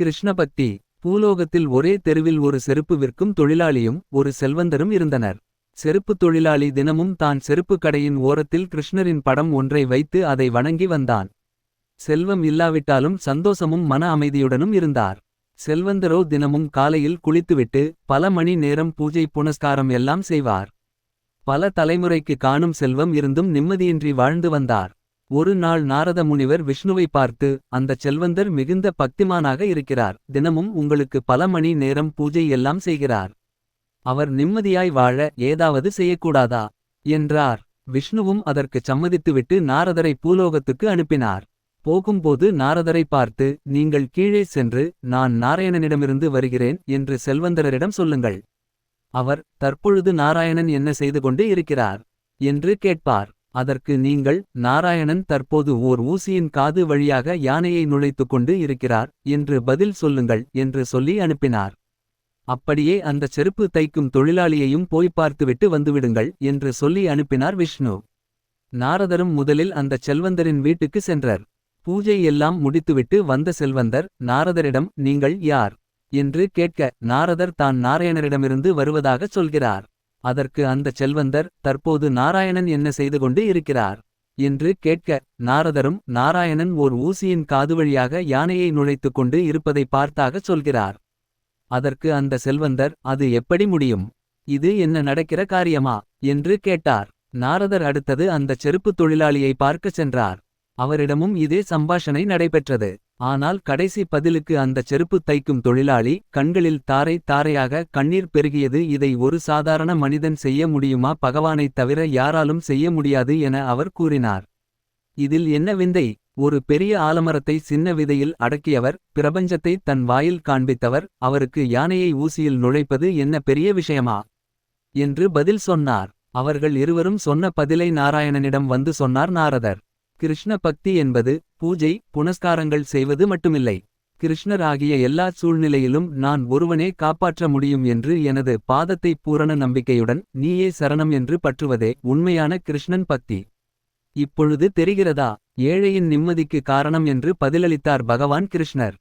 கிருஷ்ணபக்தி பூலோகத்தில் ஒரே தெருவில் ஒரு செருப்பு விற்கும் தொழிலாளியும் ஒரு செல்வந்தரும் இருந்தனர். செருப்புத் தொழிலாளி தினமும் தான் செருப்பு கடையின் ஓரத்தில் கிருஷ்ணரின் படம் ஒன்றை வைத்து அதை வணங்கி வந்தான். செல்வம் இல்லாவிட்டாலும் சந்தோஷமும் மன அமைதியுடனும் இருந்தார். செல்வந்தரோ தினமும் காலையில் குளித்துவிட்டு பல மணி நேரம் பூஜை புனஸ்காரம் எல்லாம் செய்வார். பல தலைமுறைக்கு காணும் செல்வம் இருந்தும் நிம்மதியின்றி வாழ்ந்து வந்தார். ஒரு நாள் நாரத முனிவர் விஷ்ணுவை பார்த்து அந்தச் செல்வந்தர் மிகுந்த பக்திமானாக இருக்கிறார். தினமும் உங்களுக்கு பல மணி நேரம் பூஜை எல்லாம் செய்கிறார். அவர் நிம்மதியாய் வாழ ஏதாவது செய்யக்கூடாதா? என்றார். விஷ்ணுவும் அதற்குச் சம்மதித்துவிட்டு நாரதரை பூலோகத்துக்கு அனுப்பினார். போகும்போது நாரதரை பார்த்து நீங்கள் கீழே சென்று நான் நாராயணனிடமிருந்து வருகிறேன் என்று செல்வந்தரரிடம் சொல்லுங்கள். அவர் தற்பொழுது நாராயணன் என்ன செய்து கொண்டு இருக்கிறார்? என்று கேட்பார். அதற்கு நீங்கள் நாராயணன் தற்போது ஓர் ஊசியின் காது வழியாக யானையை நுழைத்துக் கொண்டு இருக்கிறார் என்று பதில் சொல்லுங்கள் என்று சொல்லி அனுப்பினார். அப்படியே அந்தச் செருப்பு தைக்கும் தொழிலாளியையும் போய் பார்த்துவிட்டு வந்துவிடுங்கள் என்று சொல்லி அனுப்பினார் விஷ்ணு. நாரதரும் முதலில் அந்தச் செல்வந்தரின் வீட்டுக்கு சென்றர். பூஜை எல்லாம் முடித்துவிட்டு வந்த செல்வந்தர் நாரதரிடம் நீங்கள் யார்? என்று கேட்க நாரதர் தான் நாராயணரிடமிருந்து வருவதாகச் சொல்கிறார். அதற்கு அந்தச் செல்வந்தர் தற்போது நாராயணன் என்ன செய்து கொண்டு இருக்கிறார்? என்று கேட்க நாரதரும் நாராயணன் ஓர் ஊசியின் காது வழியாக யானையை நுழைத்துக் கொண்டு இருப்பதை பார்த்தாகச் சொல்கிறார். அதற்கு அந்த செல்வந்தர் அது எப்படி முடியும்? இது என்ன நடக்கிற காரியமா? என்று கேட்டார். நாரதர் அடுத்தது அந்தச் செருப்புத் தொழிலாளியை பார்க்கச் சென்றார். அவரிடமும் இதே சம்பாஷணை நடைபெற்றது. ஆனால் கடைசி பதிலுக்கு அந்தச் செருப்பு தைக்கும் தொழிலாளி கண்களில் தாரை தாரையாக கண்ணீர் பெருகியது இதை ஒரு சாதாரண மனிதன் செய்ய முடியுமா? பகவானைத் தவிர யாராலும் செய்ய முடியாது என அவர் கூறினார். இதில் என்ன விந்தை? ஒரு பெரிய ஆலமரத்தை சின்ன விதையில் அடக்கியவர் பிரபஞ்சத்தை தன் வாயில் காண்பித்தவர் அவருக்கு யானையை ஊசியில் நுழைப்பது என்ன பெரிய விஷயமா? என்று பதில் சொன்னார். அவர்கள் இருவரும் சொன்ன பதிலை நாராயணனிடம் வந்து சொன்னார் நாரதர். கிருஷ்ண பக்தி என்பது பூஜை புனஸ்காரங்கள் செய்வது மட்டுமில்லை. கிருஷ்ணர் ஆகிய எல்லா சூழ்நிலையிலும் நான் ஒருவனே காப்பாற்ற முடியும் என்று எனது பாதத்தை பூரண நம்பிக்கையுடன் நீயே சரணம் என்று பற்றுவதே உண்மையான கிருஷ்ணன் பக்தி. இப்பொழுது தெரிகிறதா? ஏழையின் நிம்மதிக்கு காரணம் என்று பதிலளித்தார் பகவான் கிருஷ்ணர்.